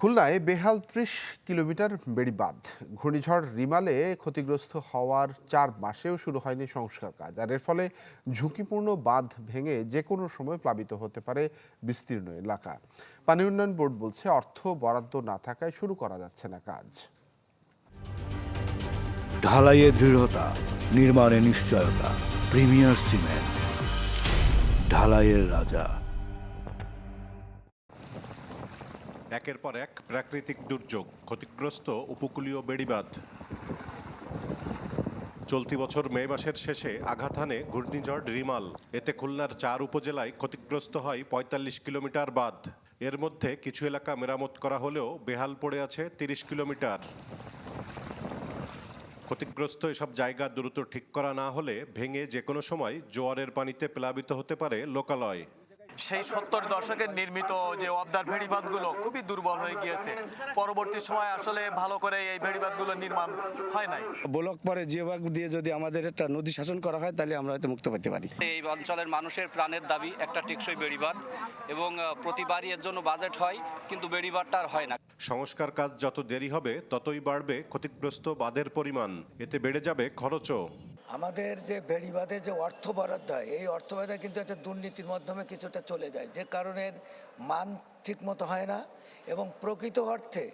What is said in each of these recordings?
খুলনায় বেহাল ত্রিশ কিলোমিটার বেড়িবাঁধ। ঘূর্ণিঝড় রিমালে ক্ষতিগ্রস্ত হওয়ার চার মাসেও শুরু হয়নি সংস্কার কাজ। আর এর ফলে ঝুঁকিপূর্ণ বাঁধ ভেঙে যে কোনো সময় প্লাবিত হতে পারে বিস্তীর্ণ এলাকা। পানি উন্নয়ন বোর্ড বলছে অর্থ বরাদ্দ না থাকায় শুরু করা যাচ্ছে না কাজ। ঢালাইয়ে দৃঢ়তা, নির্মাণে নিশ্চয়তা, প্রিমিয়ার সিমেন্ট, ঢালাইয়ের রাজা। একের পর এক প্রাকৃতিক দুর্যোগ, ক্ষতিগ্রস্ত উপকূলীয় বেড়িবাঁধ। চলতি বছর মে মাসের শেষে আঘাত হানে ঘূর্ণিঝড় রিমাল। এতে খুলনার চার উপজেলায় ক্ষতিগ্রস্ত হয় পঁয়তাল্লিশ কিলোমিটার বাঁধ। এর মধ্যে কিছু এলাকা মেরামত করা হলেও বেহাল পড়ে আছে তিরিশ কিলোমিটার। ক্ষতিগ্রস্ত এসব জায়গা দ্রুত ঠিক করা না হলে ভেঙে যে কোনো সময় জোয়ারের পানিতে প্লাবিত হতে পারে লোকালয়। সেই সত্তর দশকের নির্মিত যে অবদার ভেড়িবাঁধগুলো খুবই দুর্বল হয়ে গিয়েছে। পরবর্তী সময় আসলে ভালো করে এই ভেড়িবাঁধগুলো নির্মাণ হয় নাই। ব্লক পরে জিওবাগ দিয়ে যদি আমাদের একটা নদী শাসন করা হয় তাহলে আমরা হয়তো মুক্ত পেতে পারি। এই অঞ্চলের মানুষের প্রাণের দাবি একটা টেকসই বেড়িবাঁধ এবং প্রতিবারই এর জন্য বাজেট হয় কিন্তু বেড়িবাঁধটা আর হয় না। সংস্কার কাজ যত দেরি হবে ততই বাড়বে ক্ষতিগ্রস্ত বাঁধের পরিমাণ। এতে বেড়ে যাবে খরচও। আমাদের যে বেড়িবাদে যে অর্থ বরাদ্দ হয় এই অর্থ বরাদ্দ কিন্তু একটা দুর্নীতির মাধ্যমে কিছুটা চলে যায়। যে কারণের মান ঠিক মতো হয় না এবং প্রকৃত অর্থে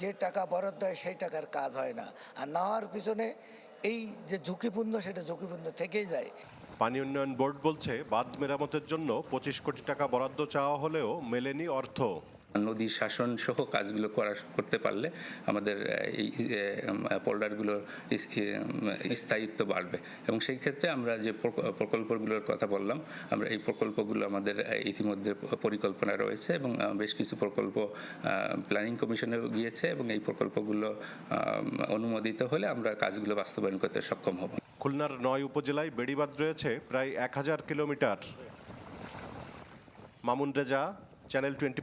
যে টাকা বরাদ্দ হয় সেই টাকার কাজ হয় না। আর না হওয়ার পিছনে এই যে ঝুঁকিপূর্ণ সেটা ঝুঁকিপূর্ণ থেকেই যায়। পানি উন্নয়ন বোর্ড বলছে, বাঁধ মেরামতের জন্য পঁচিশ কোটি টাকা বরাদ্দ চাওয়া হলেও মেলেনি অর্থ। নদী শাসন সহ কাজগুলো করা, করতে পারলে আমাদের এই পোল্ডারগুলোর স্থায়িত্ব বাড়বে। এবং সেই ক্ষেত্রে আমরা যে প্রকল্পগুলোর কথা বললাম, আমরা এই প্রকল্পগুলো আমাদের ইতিমধ্যে পরিকল্পনা রয়েছে এবং বেশ কিছু প্রকল্প প্ল্যানিং কমিশনেও গিয়েছে এবং এই প্রকল্পগুলো অনুমোদিত হলে আমরা কাজগুলো বাস্তবায়ন করতে সক্ষম হব। খুলনার নয় উপজেলায় বেড়িবাঁধ রয়েছে প্রায় এক হাজার kilometre. Mamun Reza channel twenty